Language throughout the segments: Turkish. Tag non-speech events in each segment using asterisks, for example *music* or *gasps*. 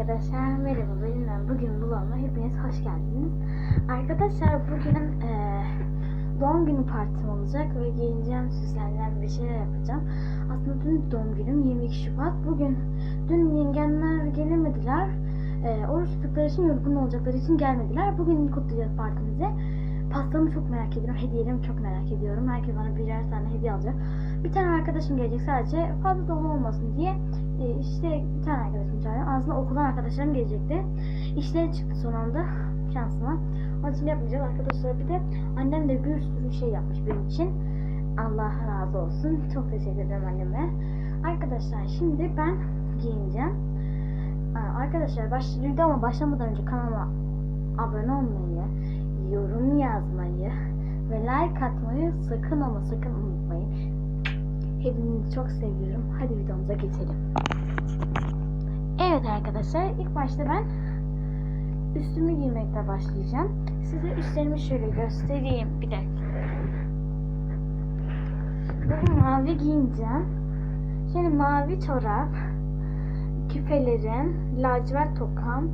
arkadaşlar merhaba benim ben bugün vloguma hepiniz hoş geldiniz. Arkadaşlar bugün eee, doğum günü partim olacak ve giyineceğim, süsleneceğim bir şeyler yapacağım. Aslında dün doğum günüm 22 Şubat. Bugün dün yengenler gelemediler. Eee oruç tuttukları için yorgun olacakları için gelmediler. Bugün kutlayacağız partimizi. Pastamı çok merak ediyorum. Hediyelerimi çok merak ediyorum. Herkes bana birer tane hediye alacak. Bir tane arkadaşım gelecek sadece fazla dolu olmasın diye e, işte bir tane arkadaşım çağırıyor. Aslında okuldan arkadaşlarım gelecekti. İşleri çıktı son anda şansıma. Onun için yapmayacağız arkadaşlar. Bir de annem de bir sürü şey yapmış benim için. Allah razı olsun. Çok teşekkür ederim anneme. Arkadaşlar şimdi ben giyineceğim. Arkadaşlar baş, videoma başlamadan önce kanalıma abone olmayı, yorum yazmayı ve like atmayı sakın ama sakın unutmayın. Hepinizi çok seviyorum. Hadi videomuza geçelim. Evet arkadaşlar ilk başta ben üstümü giymekle başlayacağım. Size üstlerimi şöyle göstereyim. Bir dakika. Bugün mavi giyineceğim. Şimdi mavi çorap, küpelerim, lacivert tokam,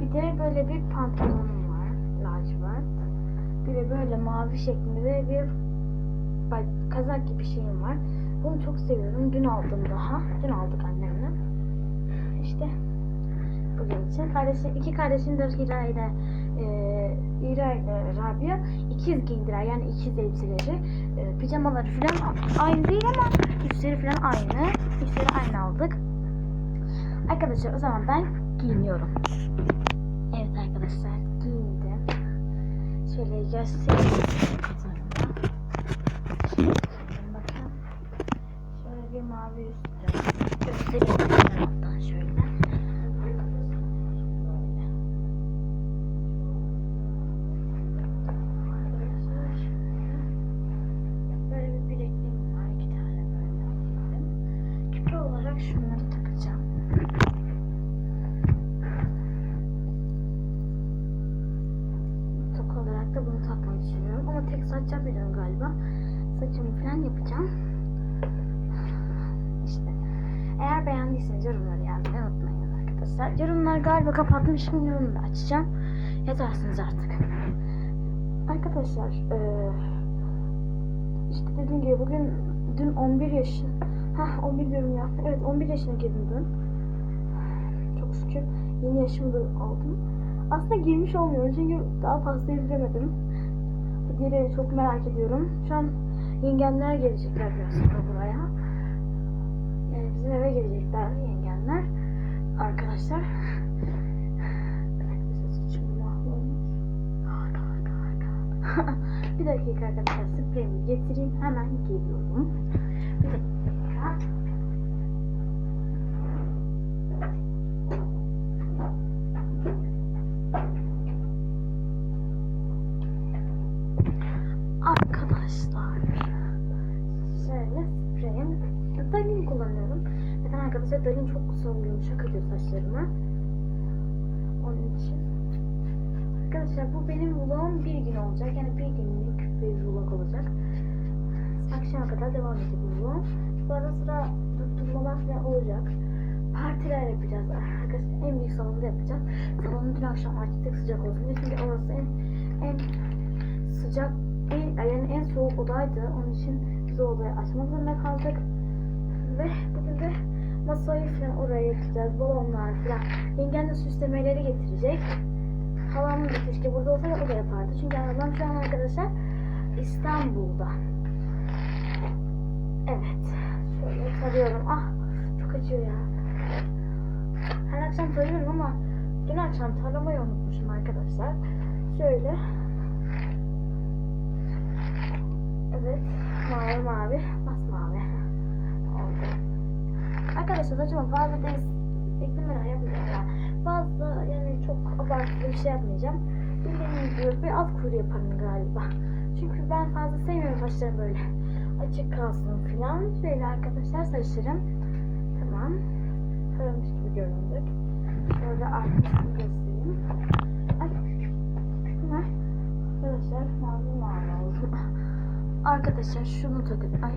bir de böyle bir pantolonum var lacivert. Bir de böyle mavi şeklinde bir kazak gibi şeyim var. Bunu çok seviyorum. Dün aldım daha. Dün aldık annemle. İşte bugün için. Kardeşi, iki kardeşim de Hira ile e, Hira ile Rabia ikiz giyindiler. Yani ikiz elbiseleri. E, pijamaları falan aynı değil ama üstleri falan aynı. Üstleri aynı aldık. Arkadaşlar o zaman ben giyiniyorum. Evet arkadaşlar giyindim. Şöyle göstereyim. Mavi üstü. Göstereyim taraftan şöyle. Böyle. Bir bilekliğim var. iki tane böyle. Küpe olarak şunları takacağım. Beğendiyseniz yorumları yazmayı unutmayın arkadaşlar. Yorumları galiba kapattım. Şimdi yorumları açacağım. Yazarsınız artık. Arkadaşlar eee işte dediğim gibi bugün dün 11 yaşın Hah 11 diyorum ya. Evet 11 yaşına girdim dün. Çok şükür yeni yaşımı da aldım. Aslında girmiş olmuyorum çünkü daha fazla izlemedim. Hediyeleri çok merak ediyorum. Şu an yengenler gelecekler biraz sonra buraya. Yani bizim eve gelecekler yengenler. Arkadaşlar. Bir dakika arkadaşlar spreyimi getireyim. Hemen geliyorum. Bir dakika. Arkadaşlar bu benim vlogum bir gün olacak. Yani bir günlük bir vlog olacak. Akşama kadar devam edecek bu vlog. Bu ara sıra tutturmalar falan olacak. Partiler yapacağız. Arkadaşlar en büyük salonda yapacağız. Salonu dün akşam açtık sıcak olsun diye. Çünkü orası en, en sıcak değil, yani en soğuk odaydı. Onun için biz o odayı açmak zorunda kaldık. Ve bugün de masayı falan oraya yapacağız. Balonlar falan. Yengem de süslemeleri getirecek. Halam da keşke burada olsaydı o da yapardı. Çünkü halam şu an arkadaşlar İstanbul'da. Evet. Şöyle tarıyorum. Ah çok acıyor ya. Her akşam tarıyorum ama dün akşam taramayı unutmuşum arkadaşlar. Şöyle Evet. Mavi mavi. Masmavi. Oldu. Arkadaşlar saçıma fazla değil. Eklemeler yapmayacağım ya. Fazla yani çok abartılı bir şey yapmayacağım. Bildiğiniz gibi bir alt kuru yaparım galiba. Çünkü ben fazla sevmiyorum saçlarım böyle. Açık kalsın filan. Şöyle arkadaşlar saçlarım. Tamam. Taramış gibi göründük. Şöyle arkasını göstereyim. Ay var. Arkadaşlar mavi mavi oldu. Arkadaşlar şunu takın. Ay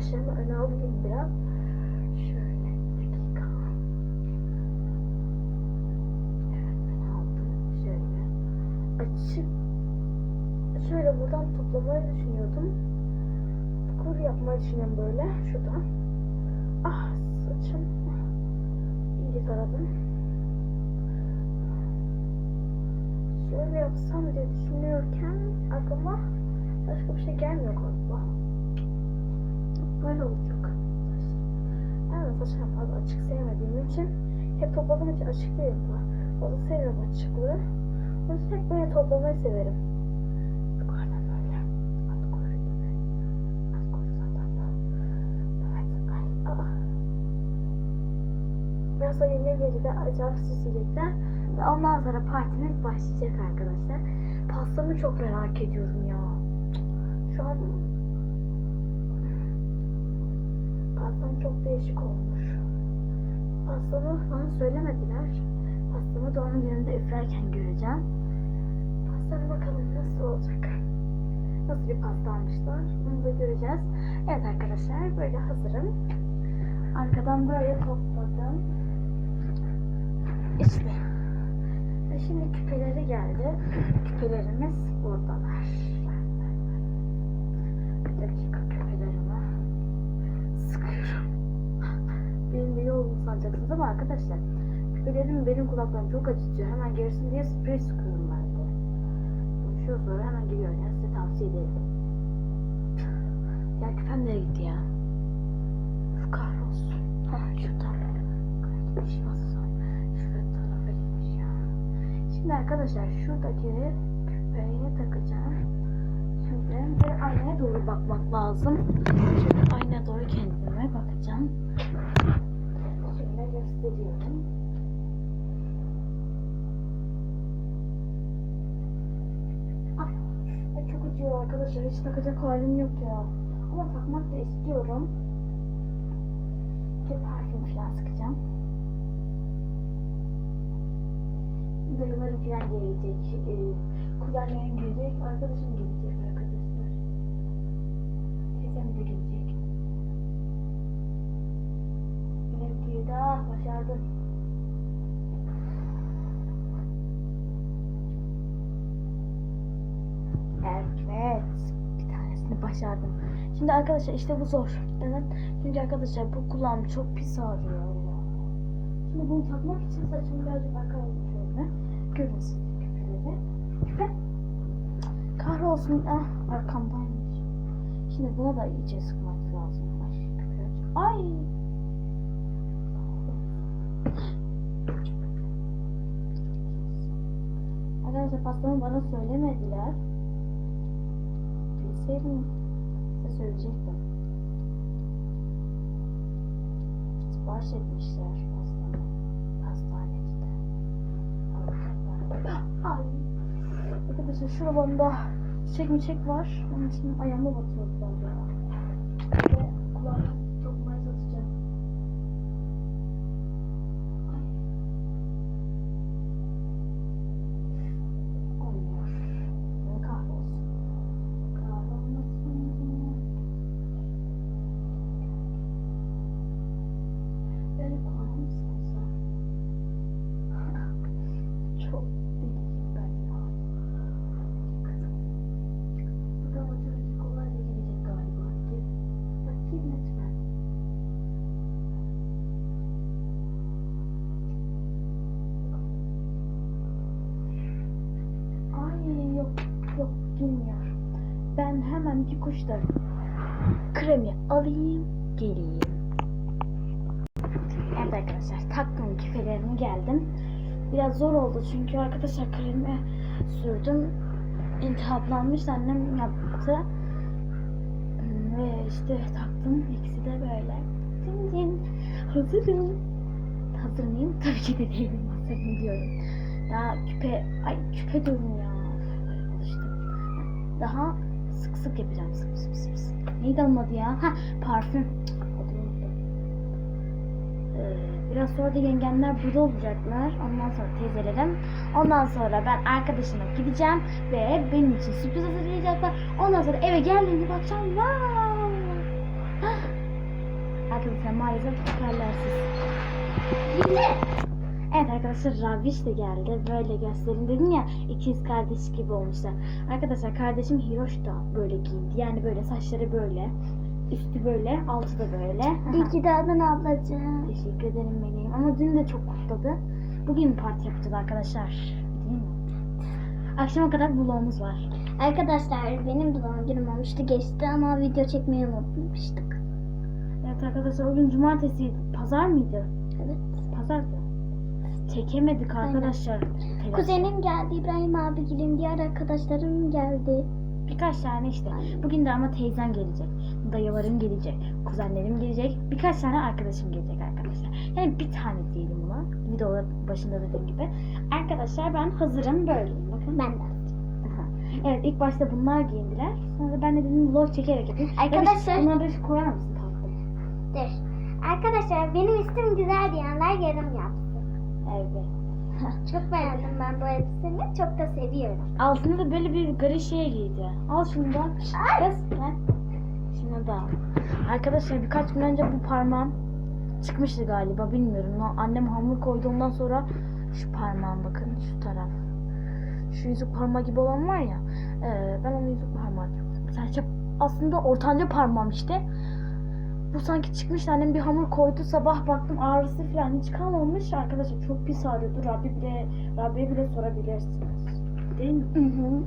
Saçlarımı öne alayım biraz. Şöyle dakika. Evet ben aldım. Şöyle. Açık. Şöyle buradan toplamayı düşünüyordum. Kur yapmayı düşünüyorum böyle. Şuradan. Ah saçım. İyice taradım. Şöyle yapsam diye düşünüyorken aklıma başka bir şey gelmiyor galiba. Böyle olacak. Evet saçlarım fazla açık sevmediğim için hep topladığım için açık değil bu. Fazla sevmiyorum açıklığı. O yüzden hep böyle toplamayı severim. Yukarıdan böyle. Az koyu gibi. Az koyu zaten bu. Evet. Ay, aa. Biraz sonra yine gecede acayip süsleyecekler. Ve ondan sonra partimiz başlayacak arkadaşlar. Pastamı çok merak ediyorum ya. Şu an pastam çok değişik olmuş. Pastamı bana söylemediler. Pastamı doğum gününde üflerken göreceğim. Pastam bakalım nasıl olacak. Nasıl bir pasta almışlar onu da göreceğiz. Evet arkadaşlar böyle hazırım. Arkadan böyle topladım. İşte. Ve şimdi küpeleri geldi. Küpelerimiz buradalar. Bir dakika Olduğumu sanacaksınız ama arkadaşlar küpelerim benim kulaklarım çok acıtıyor. Hemen gerisin diye sprey sıkıyorum ben de. Konuşuyor sonra hemen geliyor. Yani size tavsiye ederim. Ya küpem nereye gitti ya? Şu kahrolsun. Ha şuradan. Gitmiş nasıl? Şurada tarafa gitmiş ya. Şimdi arkadaşlar şuradaki küpeye takacağım. Şimdi bir aynaya doğru bakmak lazım. Şimdi aynaya doğru kendime bakacağım. Ay, ay çok acıyor arkadaşlar. Hiç takacak halim yok ya. Ama takmak da istiyorum. Bir parfüm falan sıkacağım. Dayılarım falan gelecek. E, kuzenlerim gelecek. Arkadaşım gelecek arkadaşlar. Teyzem de gelecek. Ah başardım. Evet. Bir tanesini başardım. Şimdi arkadaşlar işte bu zor. Neden? Çünkü arkadaşlar bu kulağım çok pis ağrıyor. Şimdi bunu takmak için saçımı birazcık arkaya şöyle. Görünsün küpeleri. Küpe. Kahrolsun. Ah arkamdaymış. Şimdi buna da iyice sıkmak lazım. Ay. Arkadaşlar pastamı bana söylemediler. Bilseydim size söyleyecektim. Sipariş etmişler pastanı. Hastanede. Ay. Arkadaşlar şuralarında çiçek var. Onun için ayağıma batıyorlar ya. Ve kulağımı Bir kuşta kremi alayım geleyim. Evet arkadaşlar taktım küpelerimi geldim. Biraz zor oldu çünkü arkadaşlar kremi sürdüm. İltihaplanmış annem yaptı. Ve işte taktım. İkisi de böyle. Cin cin. Hazırım. Hazır mıyım? Tabii ki de değilim. Hazırım diyorum. Daha küpe, ay küpe diyorum ya. Daha sık sık yapacağım. Sık sık sık sık. Neydi onun adı ya? Ha parfüm. Ee, biraz sonra da yengemler burada olacaklar. Ondan sonra teyzelerim. Ondan sonra ben arkadaşıma gideceğim ve benim için sürpriz hazırlayacaklar. Ondan sonra eve geldiğimde bakacağım. Wow! Arkadaşlar *gasps* maalesef tekerlersiz. Evet arkadaşlar Raviş de geldi. Böyle göstereyim dedim ya ikiz kardeş gibi olmuşlar. Arkadaşlar kardeşim Hiroş da böyle giyindi. Yani böyle saçları böyle. Üstü böyle, altı da böyle. İyi ki doğdun ablacığım. Teşekkür ederim meleğim. Ama dün de çok kutladı. Bugün parti yapacağız arkadaşlar. Değil mi? Akşama kadar vlogumuz var. Arkadaşlar benim de doğum günüm olmuştu geçti ama video çekmeyi unutmuştuk. Evet arkadaşlar o gün cumartesiydi. Pazar mıydı? Evet. Pazardı. Çekemedik arkadaşlar. Telaş. Kuzenim geldi, İbrahim abi gelin, diğer arkadaşlarım geldi. Birkaç tane işte. Bugün de ama teyzem gelecek. Dayılarım gelecek. Kuzenlerim gelecek. Birkaç tane arkadaşım gelecek arkadaşlar. Yani bir tane diyelim buna. Videolar başında dediğim gibi. Arkadaşlar ben hazırım böyleyim. Bakın. Ben de. Aha. Evet ilk başta bunlar giyindiler. Sonra ben de dedim vlog çekerek yapayım. Arkadaşlar- Ya Bunları koyar mısın tatlım? Dur. Arkadaşlar benim ismim güzel diyenler yorum yapsın. Evet. Çok beğendim ben bu elbiseni. Çok da seviyorum. Altında da böyle bir gri şey giydi. Al şunu da. Gel. Şunu da al. Arkadaşlar birkaç gün önce bu parmağım çıkmıştı galiba bilmiyorum. Annem hamur koydu ondan sonra şu parmağım bakın şu taraf. Şu yüzük parmağı gibi olan var ya. e, ben onu yüzük parmağı diyorum. Sadece aslında ortanca parmağım işte. Bu sanki çıkmıştı. Annem bir hamur koydu. Sabah baktım ağrısı falan hiç kalmamış. Arkadaşlar çok pis ağrıyordu. Rabbi bile, Rabbi'ye bile sorabilirsiniz. Değil mi? Hı hı.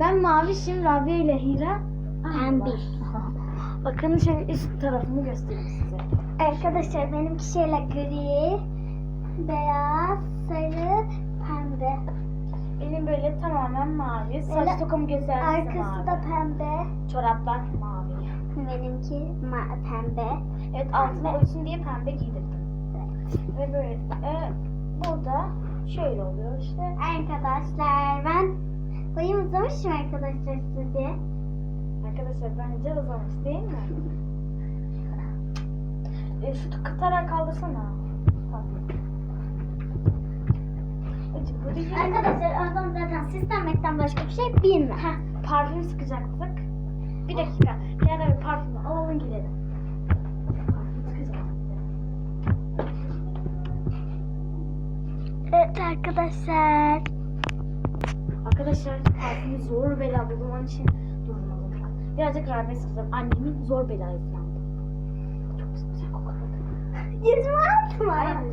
Ben mavişim, Rabia ile Hira Pembe. *laughs* Bakın şöyle üst tarafımı göstereyim size. Arkadaşlar benimki şöyle gri, beyaz, sarı, pembe. Benim böyle tamamen mavi. Saç Böyle tokamı Arkası mavi. da pembe. Çoraplar mavi. Benimki ma- pembe. Evet altına uysun diye pembe giydirdim. Ve böyle e, burada şöyle oluyor işte. Arkadaşlar ben boyum uzamış mı arkadaşlar size? Arkadaşlar bence uzamış değil mi? *laughs* E, şu katara kaldırsana. Evet. Arkadaşlar adam zaten sistemekten başka bir şey bilmem. Heh, parfüm sıkacaktık. Bir dakika. Ara bir parfümü alalım gidelim. Evet arkadaşlar. Arkadaşlar parfümü zor bela buldum onun için durmadım. Birazcık rahmet sıkacağım. Annemin zor bela izlendi. Çok güzel kokuyor. Yüzümü atma. Aynen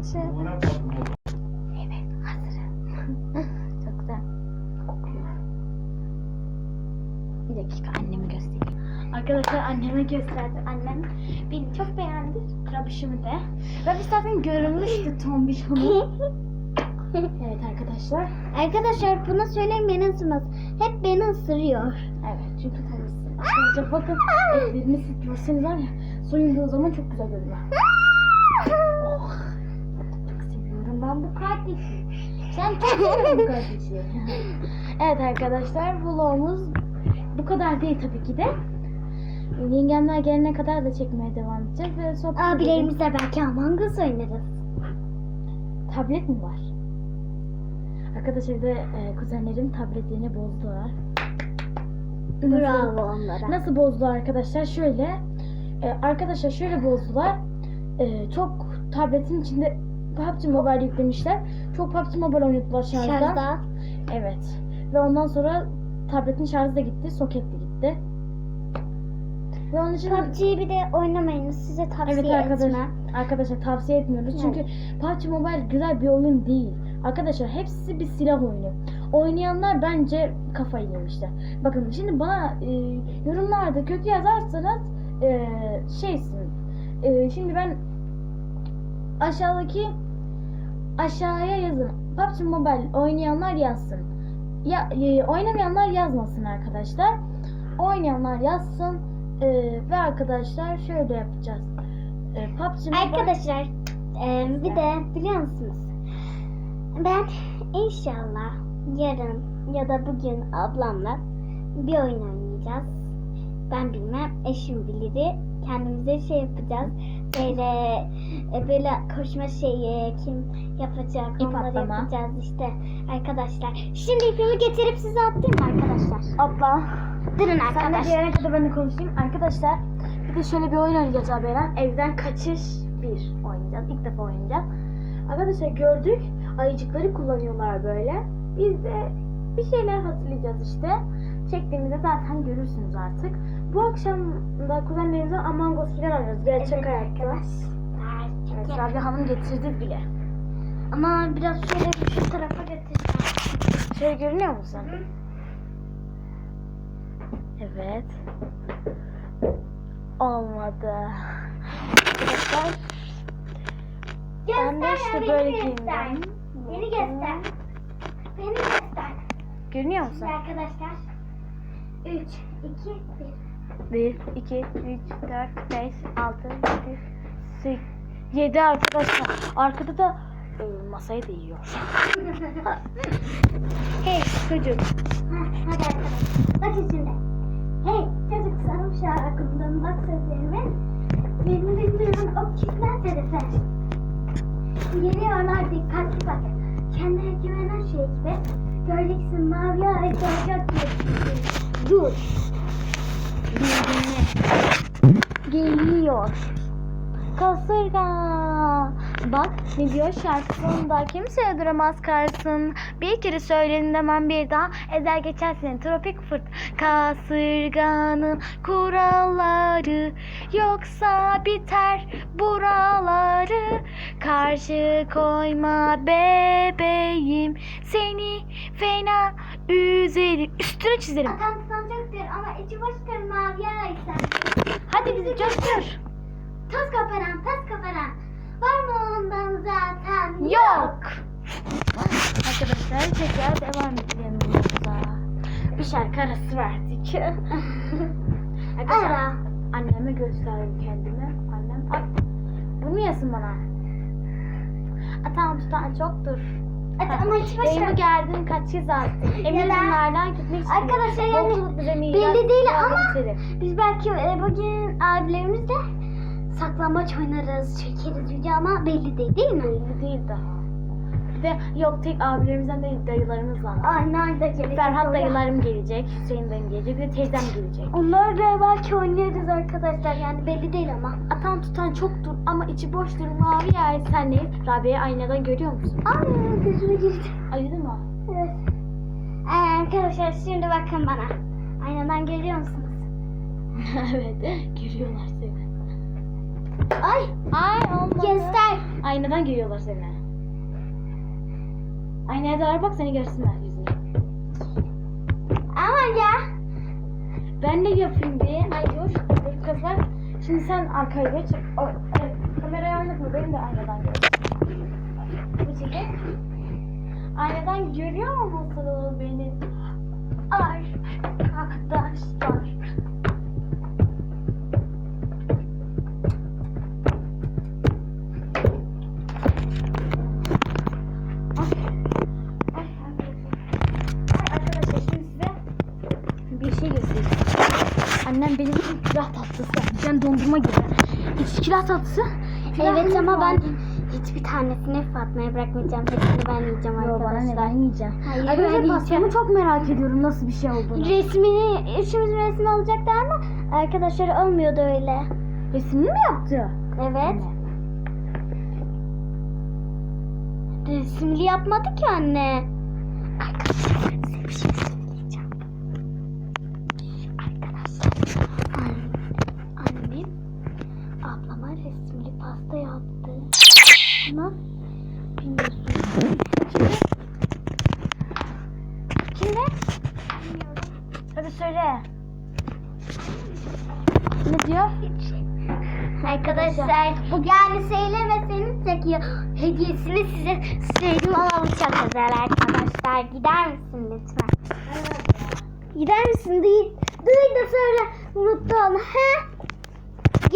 Geçelim. Evet hazırım. *laughs* Çok güzel kokuyor. Bir dakika annemi göstereyim. Arkadaşlar anneme gösterdi. Annem beni çok beğendi. Rabişimi de. Rabiş zaten görünmüştü tombiş onu. *laughs* Evet arkadaşlar. Arkadaşlar bunu söyleyin beni ısırmaz. Hep beni ısırıyor. Evet çünkü temizsin. Arkadaşlar bakın etlerini siz görseniz var ya soyunduğu zaman çok güzel görünüyor. *laughs* Oh, ben bu kardeşi. Sen *laughs* seviyorsun bu kardeşi. evet arkadaşlar vlogumuz bu kadar değil tabii ki de. Yengemler gelene kadar da çekmeye devam edeceğiz. Ve sohbet. Abilerimizle belki Among Us oynarız. Tablet mi var? Arkadaşlar bir de e, kuzenlerim tabletlerini bozdular. Bravo onlara. Nasıl bozdular arkadaşlar? Şöyle. e, arkadaşlar şöyle bozdular. E, çok tabletin içinde PUBG Mobile yüklemişler. Çok PUBG Mobile oynadılar şarjda. Şarjda. Evet. Ve ondan sonra tabletin şarjı da gitti. Soket de gitti. Ve onun için PUBG'yi bir de oynamayın. Size tavsiye Evet arkadaşlar, etmem. arkadaşlar tavsiye etmiyoruz Evet. çünkü PUBG Mobile güzel bir oyun değil. Arkadaşlar hepsi bir silah oyunu. Oynayanlar bence kafayı yemişler. Bakın şimdi bana e, yorumlarda kötü yazarsanız e, şeysin. E, şimdi ben aşağıdaki aşağıya yazın. PUBG Mobile oynayanlar yazsın. Ya e, oynamayanlar yazmasın arkadaşlar. Oynayanlar yazsın. E, ve arkadaşlar şöyle yapacağız. E, PUBG Mobile Arkadaşlar e, bir de biliyor musunuz? Ben inşallah yarın ya da bugün ablamla bir oyun oynayacağız. Ben bilmem, eşim bilir. Kendimize şey yapacağız. Böyle e, böyle koşma şeyi kim yapacak İp onları atlama. yapacağız işte arkadaşlar. Şimdi ipimi getirip size atayım mı arkadaşlar? Abla. Durun Sen de arkadaşlar. gelene kadar ben de konuşayım. Arkadaşlar bir de şöyle bir oyun oynayacağız Aberen. Evden kaçış bir oynayacağız. İlk defa oynayacağız. Arkadaşlar gördük. Ayıcıkları kullanıyorlar böyle. Biz de bir şeyler hatırlayacağız işte. Çektiğimizde zaten görürsünüz artık. Bu akşam da kuzenlerimizle Among Us falan oynarız. Gerçek Evet hayatta. arkadaşlar. Evet. Rabia Hanım getirdi bile. Ama biraz şöyle şu tarafa götüreceğim. Şöyle görünüyor musun? Evet. Olmadı. Arkadaşlar Ben de işte böyle giyindim. Beni göster. Beni göster. görünüyor musun? Şimdi arkadaşlar. 3, 2, 1. 1, 2, 3, 4, 5, 6, 7, 8, 7 arkadaşlar. Arkada da e, masayı da yiyor. *laughs* hey çocuk. Hadi arkadaşlar. Bakın şimdi. Hey çocuk sarım şarkımdan bak sözlerime. Benim bildiğim o kimler tarafa. Geliyorlar dikkatli bak. Kendine güvenen şey gibi. Göreceksin mavi ay olacak diye. Dur. Geliyor. Kasırga. Bak ne diyor şarkısında kimse duramaz karşısın. Bir kere söyledim demem bir daha ezer geçersin. Tropik fırt kasırganın kuralları yoksa biter buraları. Karşı koyma bebeğim seni fena üzerim. Üstüne çizerim. Atan sanacaktır ama içi boştur mavi. Hadi bizi coştur. Toz kaparan, toz kaparan. Var mı ondan zaten? Yok. Arkadaşlar tekrar devam edelim. Bir şarkı arası verdik. *laughs* Arkadaşlar Ara. anneme gösterdim kendimi. Annem ay bunu yasın bana. A, tamam tutan çoktur. Ama hiç Evime ver. geldim kaç kez artık. Emin da- gitmek istiyorum. Arkadaşlar yani Yolculuk bize miras, belli değil ama biz belki e, bugün abilerimizle saklambaç oynarız, çekeriz video ama belli değil değil mi? Belli değil daha. Bir de yok tek abilerimizden değil dayılarımız var. Aynen da gelecek. Ferhat dayılarım gelecek, Hüseyin dayım gelecek ve teyzem gelecek. Onlarla belki oynarız arkadaşlar yani belli değil ama. Atan tutan çoktur ama içi boştur mavi yer sen ne? Rabia'yı aynadan görüyor musun? Ay gözüme girdi. Ayıdı mı? Evet. Ee, arkadaşlar şimdi bakın bana. Aynadan görüyor musunuz? *laughs* evet, görüyorlar. Ay Ay olmadı. göster. Aynadan görüyorlar seni. Aynaya doğru bak seni görsünler yüzünü. Ama ya. Ben de yapayım bir. Ay dur, dur kızlar. Şimdi sen arkaya geç. O, evet, kamerayı oynatma, beni de aynadan gör. Bu şekilde. Aynadan görüyor musunuz beni? Arkadaşlar. Yani dondurma gibi. İç külah tatlısı. Evet ama ben hiçbir tanesini Fatma'ya bırakmayacağım. Hepsini ben yiyeceğim Yo, arkadaşlar. bana ne ben yiyeceğim. Hayır, ben Arkadaşlar pastamı çok merak ediyorum nasıl bir şey olduğunu. Resmini, üçümüz resmi olacaktı ama arkadaşlar olmuyordu öyle. Resmini mi yaptı? Evet. Resimli yapmadı ki anne. Arkadaşlar size bir şey söyleyeceğim.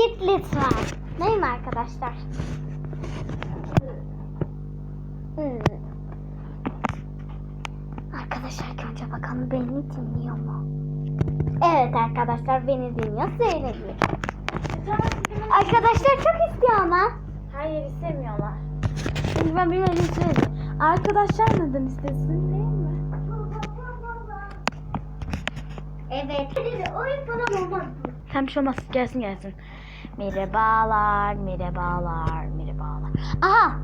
Git lütfen. Değil mi arkadaşlar? Hmm. Arkadaşlar önce bakalım beni dinliyor mu? Evet arkadaşlar beni dinliyor. Söyledi. Arkadaşlar çok istiyor ama. Hayır istemiyorlar. Çünkü ben bilmediğim için. Arkadaşlar neden istesin değil mi? Evet. Oyun falan olmaz. Bir şey olmaz. Gelsin gelsin. Merhabalar, merhabalar, merhabalar. Aha!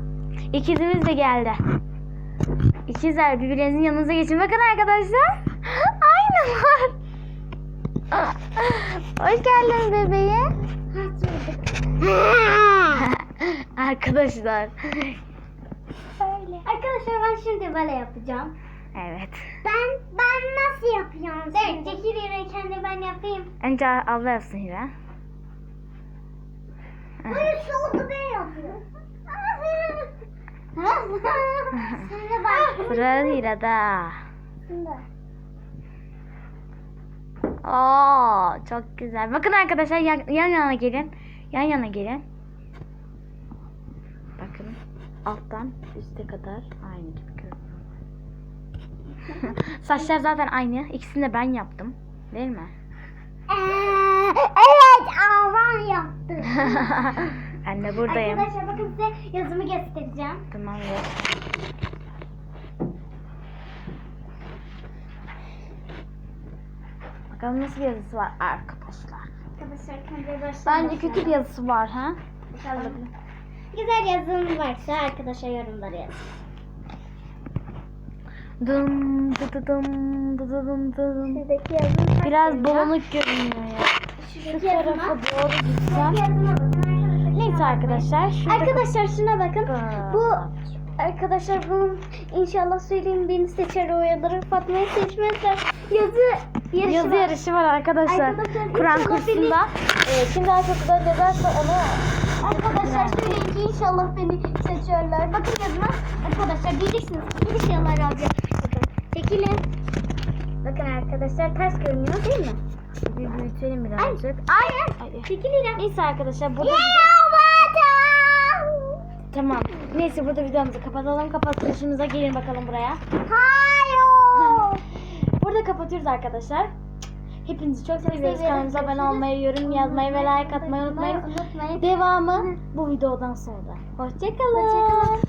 İkizimiz de geldi. İkizler birbirinizin yanınıza geçin. Bakın arkadaşlar. Aynılar. Hoş geldin bebeğim. arkadaşlar. Öyle. Arkadaşlar ben şimdi böyle yapacağım. Evet. Ben ben nasıl yapıyorum? Evet, çekil yere kendi ben yapayım. Önce abla yapsın Hira. Hayır soldu ben yapıyorum. Sonra bak. Sıra Hira'da. Oo, çok güzel. Bakın arkadaşlar yan, yan yana gelin. Yan yana gelin. Bakın alttan üste kadar aynı gibi görünüyor. *laughs* Saçlar zaten aynı. İkisini de ben yaptım. Değil mi? Evet avan yaptı. *laughs* ben de buradayım. Arkadaşlar bakın size yazımı göstereceğim. Tamam ya. Bakalım nasıl yazısı var arkadaşlar. Arkadaşlar. Bence kötü bir yazısı var ha. Bakalım. Güzel yazım varsa arkadaşlar yorumlara yazın. Dım dı dı dım dı dı dım dı dım. Biraz bulanık görünüyor ya. Şu tarafa doğru gitsem. Neyse arkadaşlar. Şurada Arkadaşlar şuna bakın. Bu arkadaşlar bu inşallah söyleyeyim beni seçer oyaları Fatma'yı seçmezler. Yazı yarışı yazı var. yarışı var arkadaşlar. Arkadaşlar, Kur'an kursunda. Ee, kim daha çok güzel yazarsa onu Arkadaşlar söyleyin ki inşallah beni seçerler. Bakın yazıma. Arkadaşlar bilirsiniz. İnşallah abi. Bakın çekilin. Bakın arkadaşlar ters görünüyor değil mi? Bir büyütelim birazcık. Aynen. Ay. Çekilin. Neyse arkadaşlar burada tamam. Neyse burada videomuzu kapatalım. Kapatışımıza gelin bakalım buraya. Hayır. *laughs* Burada kapatıyoruz arkadaşlar. Hepinizi çok seviyoruz. Kanalımıza abone olmayı, yorum yazmayı ve like atmayı unutmayın. Unutmayın. Devamı bu videodan sonra. Hoşçakalın. Hoşçakalın.